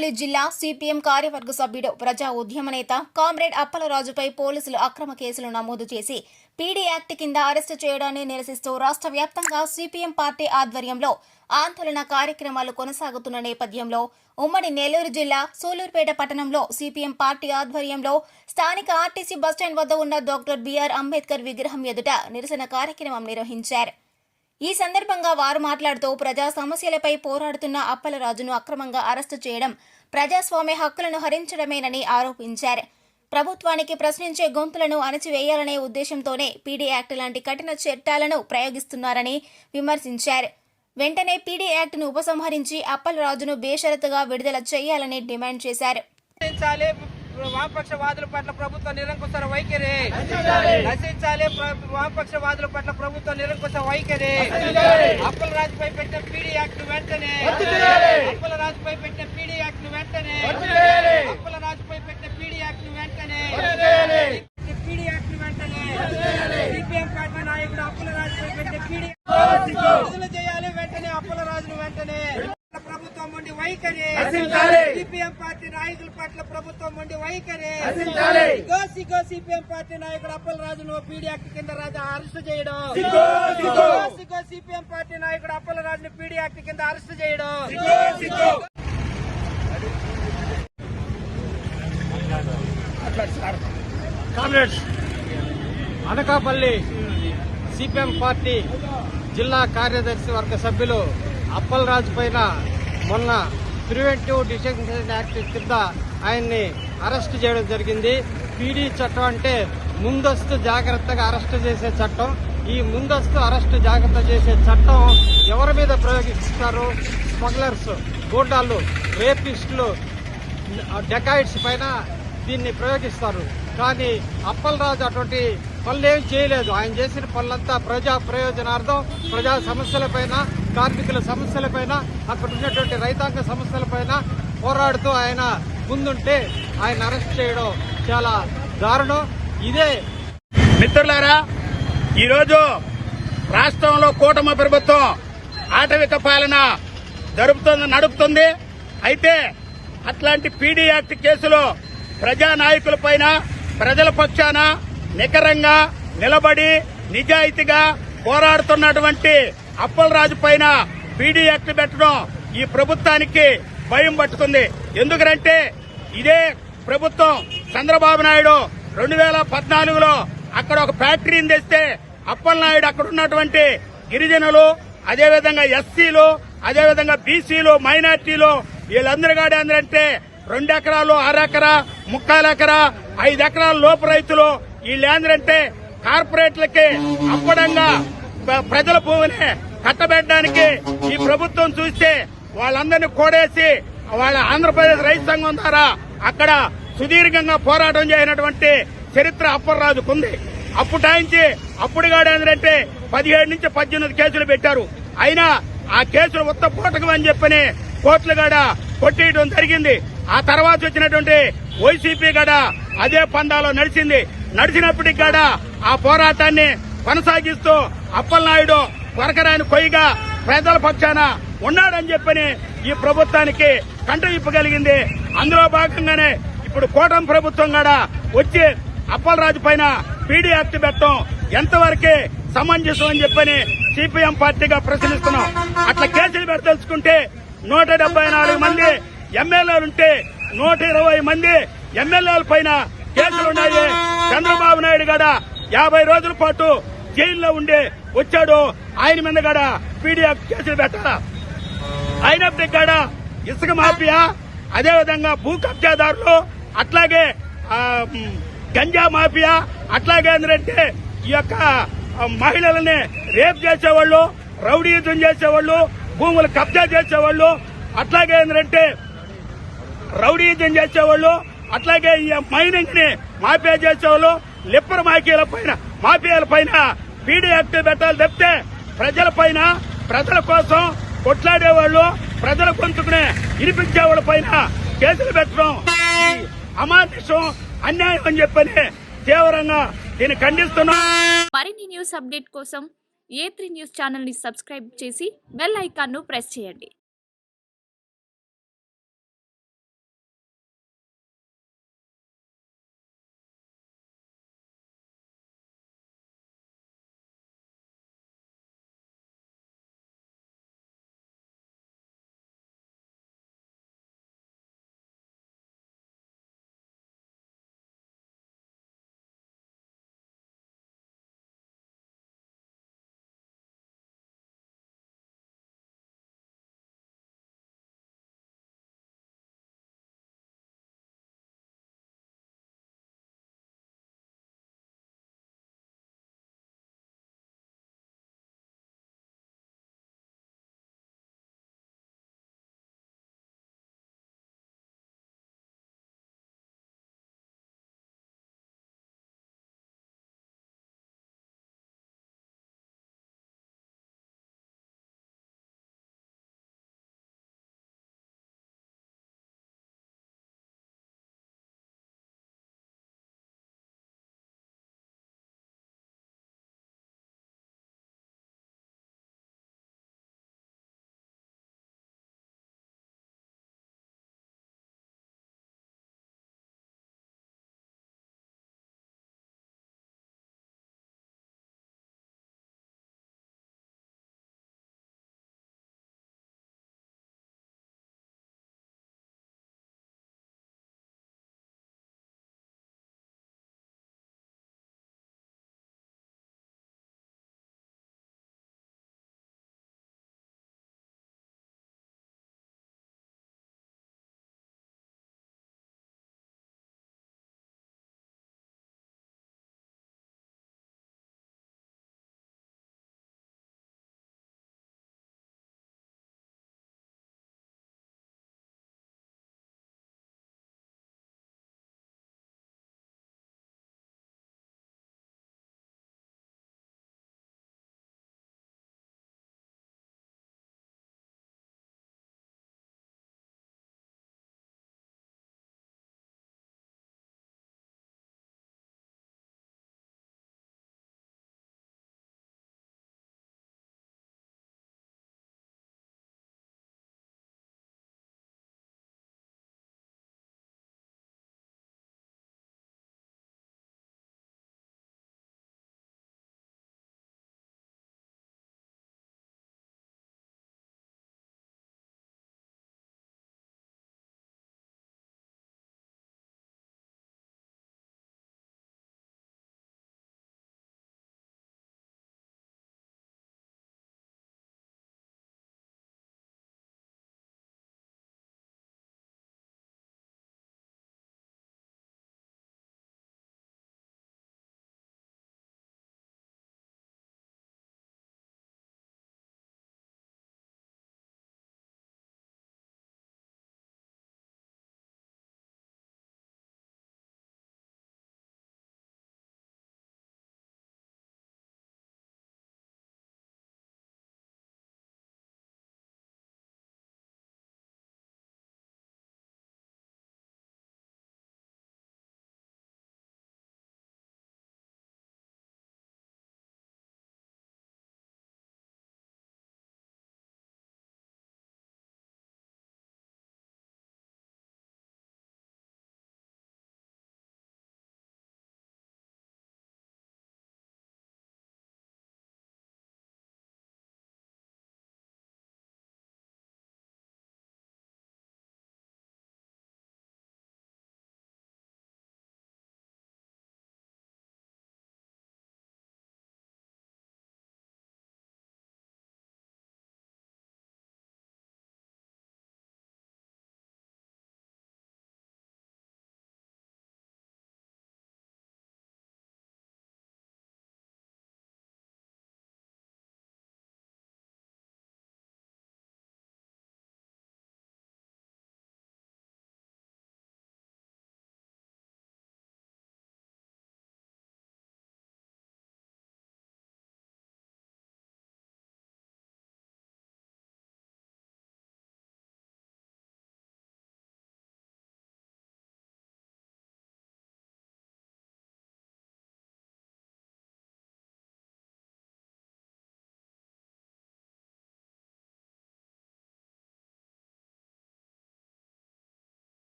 అనకాపల్లి జిల్లా సిపిఎం కార్యవర్గ సభ్యుడు ప్రజా ఉద్యమ నేత కామ్రేడ్ అప్పలరాజుపై పోలీసులు అక్రమ కేసులు నమోదు చేసి పీడీ యాక్ట్ కింద అరెస్టు చేయడాన్ని నిరసిస్తూ రాష్ట్ర వ్యాప్తంగా సిపిఎం పార్టీ ఆధ్వర్యంలో ఆందోళన కార్యక్రమాలు కొనసాగుతున్న నేపథ్యంలో ఉమ్మడి నెల్లూరు జిల్లా సూలూరుపేట పట్టణంలో సిపిఎం పార్టీ ఆధ్వర్యంలో స్థానిక ఆర్టీసీ బస్టాండ్ వద్ద ఉన్న డాక్టర్ బిఆర్ అంబేద్కర్ విగ్రహం ఎదుట నిరసన కార్యక్రమం నిర్వహించారు. ఈ సందర్భంగా వారు మాట్లాడుతూ ప్రజా సమస్యలపై పోరాడుతున్న అప్పలరాజును అక్రమంగా అరెస్టు చేయడం ప్రజాస్వామ్య హక్కులను హరించడమేనని ఆరోపించారు. ప్రభుత్వానికి ప్రశ్నించే గొంతులను అణచివేయాలనే ఉద్దేశంతోనే పీడీ యాక్ట్ లాంటి కఠిన చట్టాలను ప్రయోగిస్తున్నారని విమర్శించారు. వెంటనే పీడీ యాక్ట్ను ఉపసంహరించి అప్పలరాజును బేషరతుగా విడుదల చేయాలని డిమాండ్ చేశారు. వామపక్షవాదుల పట్ల ప్రభుత్వ నిరంకుశ వైఖరి. నశించాలి. వామపక్షవాదుల పట్ల ప్రభుత్వ నిరంకుశ వైఖరి. అప్పల రాజుపై పెట్టిన పీడీ యాక్ట్ వెంటనే. అప్పల రాజుపై పెట్టిన పీడీ యాక్ట్ వెంటనే అప్పల రాజుపై పెట్టిన పీడీ యాక్ట్ వెంటనే పీడీ యాక్ట్ వెంటనే సిపిఎం పార్టీ నాయకుడు అప్పల రాజుపై పెట్టిన పీడీ విడుదల చేయాలి వెంటనే అప్పల రాజును వెంటనే ప్రభుత్వం ఉండి వైఖరి సిపిఎం పార్టీ నాయకుల పట్ల ప్రభుత్వం ఉండి వైఖరి సిగో సిగో సిపిఎం పార్టీ నాయకుడు అప్పల రాజును పీడీ యాక్ట్ కింద రాజు అరెస్ట్ చేయడం సిగో సిగో సిపిఎం పార్టీ నాయకుడు అప్పలరాజుని పీడీ యాక్ట్ కింద అరెస్ట్ చేయడం. కామ్రేడ్స్ అనకాపల్లి సిపిఎం పార్టీ జిల్లా కార్యదర్శి వర్గ సభ్యులు అప్పలరాజు పైన మొన్న ప్రివెంటివ్ డిటెన్షన్ యాక్ట్ కింద ఆయన్ని అరెస్ట్ చేయడం జరిగింది. పీడీ చట్టం అంటే ముందస్తు జాగ్రత్తగా అరెస్ట్ చేసే చట్టం. ఈ ముందస్తు అరెస్ట్ జాగ్రత్త చేసే చట్టం ఎవరి మీద ప్రయోగిస్తారు? స్మగ్లర్స్ గూండాలు రేపిస్టులు డెకాయిడ్స్ పైన దీన్ని ప్రయోగిస్తారు. కానీ అప్పలరాజు అటువంటి పనులు ఏమి చేయలేదు. ఆయన చేసిన పనులంతా ప్రజా ప్రయోజనార్థం ప్రజా సమస్యలపైన కార్మికుల సమస్యలపైన అక్కడ ఉన్నటువంటి రైతాంగ సమస్యలపైన పోరాడుతూ ఆయన ముందుంటే ఆయన అరెస్ట్ చేయడం చాలా దారుణం. ఇదే మిత్రులారా ఈరోజు రాష్ట్రంలో కూటమి ప్రభుత్వం ఆటవిక పాలన జరుపుతుంది నడుపుతుంది. అయితే అట్లాంటి పీడీ యాక్ట్ కేసులో ప్రజానాయకుల పైన ప్రజల పక్షాన నికరంగా నిలబడి నిజాయితీగా పోరాడుతున్నటువంటి అప్పలరాజు పైన పీడీ యాక్ట్ పెట్టడం ఈ ప్రభుత్వానికి భయం పట్టుకుంది. ఎందుకంటే ఇదే ప్రభుత్వం చంద్రబాబు నాయుడు రెండు వేల పద్నాలుగులో అక్కడ ఒక ఫ్యాక్టరీని తెస్తే అప్పలనాయుడు అక్కడ ఉన్నటువంటి గిరిజనులు అదేవిధంగా ఎస్సీలు అదేవిధంగా బీసీలు మైనార్టీలు వీళ్ళందరూ కాడే అందరంటే రెండు ఎకరాలు అరెకరా ముక్కాల ఎకరా ఐదు ఎకరాల లోపు రైతులు. వీళ్ళేంద్రంటే కార్పొరేట్లకి అప్పడంగా ప్ర- ప్రజల భూమిని కట్టబెట్టడానికి ఈ ప్రభుత్వం చూస్తే వాళ్ళందరినీ కోడేసి వాళ్ళ ఆంధ్రప్రదేశ్ రైతు సంఘం ద్వారా అక్కడ సుదీర్ఘంగా పోరాటం చేయనటువంటి చరిత్ర అప్పర్రాజుకుంది అప్పుడు టాయించి అప్పుడు ఏంటంటే పదిహేడు నుంచి పద్దెనిమిది కేసులు పెట్టారు. అయినా ఆ కేసులు ఉత్త పూటకం అని చెప్పని కోర్టులు గడ కొట్టేయడం జరిగింది. ఆ తర్వాత వచ్చినటువంటి వైసీపీ గడ అదే పందాలో నడిచింది. నడిచినప్పటికి గడ ఆ పోరాటాన్ని కొనసాగిస్తూ అప్పలనాయుడు కొరకరాని కొయ్యగా ప్రజల పక్షాన ఉన్నాడని చెప్పని ఈ ప్రభుత్వానికి కంట ఇప్పగలిగింది అందులో భాగంగానే ఇప్పుడు కోటం ప్రభుత్వం కూడా వచ్చి అప్పలరాజు పైన పీడీ యాక్ట్ పెట్టడం ఎంతవరకే సమంజసం అని చెప్పని సిపిఎం పార్టీగా ప్రశ్నిస్తున్నాం. అట్లా కేసులు పెట్టదలుచుకుంటే నూట డెబ్బై నాలుగు మంది ఎమ్మెల్యేలుంటే నూట ఇరవై మంది ఎమ్మెల్యేల పైన కేసులున్నాయి చంద్రబాబు నాయుడు గడ యాభై రోజుల పాటు జైల్లో ఉండి వచ్చాడు. ఆయన మీద గడ పీడీఎఫ్ కేసులు పెట్టాలా? అయినప్పటికీ కూడా ఇసుక మాఫియా అదేవిధంగా భూ కబ్జాదారులు అట్లాగే ఆ, గంజా మాఫియా అట్లాగే ఏంటంటే ఈ యొక్క మహిళలని రేప్ చేసేవాళ్ళు రౌడీయుద్ధం చేసేవాళ్ళు భూములు కబ్జా చేసేవాళ్ళు అట్లాగే ఏంటంటే రౌడీయుద్ధం చేసేవాళ్ళు అట్లాగే ఈ మైనింగ్ని మాఫియా చేసేవాళ్ళు లిప్పర్ మాఫియాల పైన మాఫియాల పైన పీడీ యాక్ట్ పెట్టాలి తప్పితే ప్రజల పైన ప్రజల కోసం కొట్లాడేవాళ్ళు ప్రజల గొంతుకునే ఇనిపించేవాళ్ళ పైన కేసులు పెట్టడం అమానుషం అన్యాయం అని చెప్పని తీవ్రంగా దీన్ని ఖండిస్తున్నా. మరిన్ని న్యూస్ అప్డేట్ కోసం ఏ త్రీ న్యూస్ ఛానల్ని సబ్స్క్రైబ్ చేసి బెల్ ఐకాన్ను ప్రెస్ చేయండి.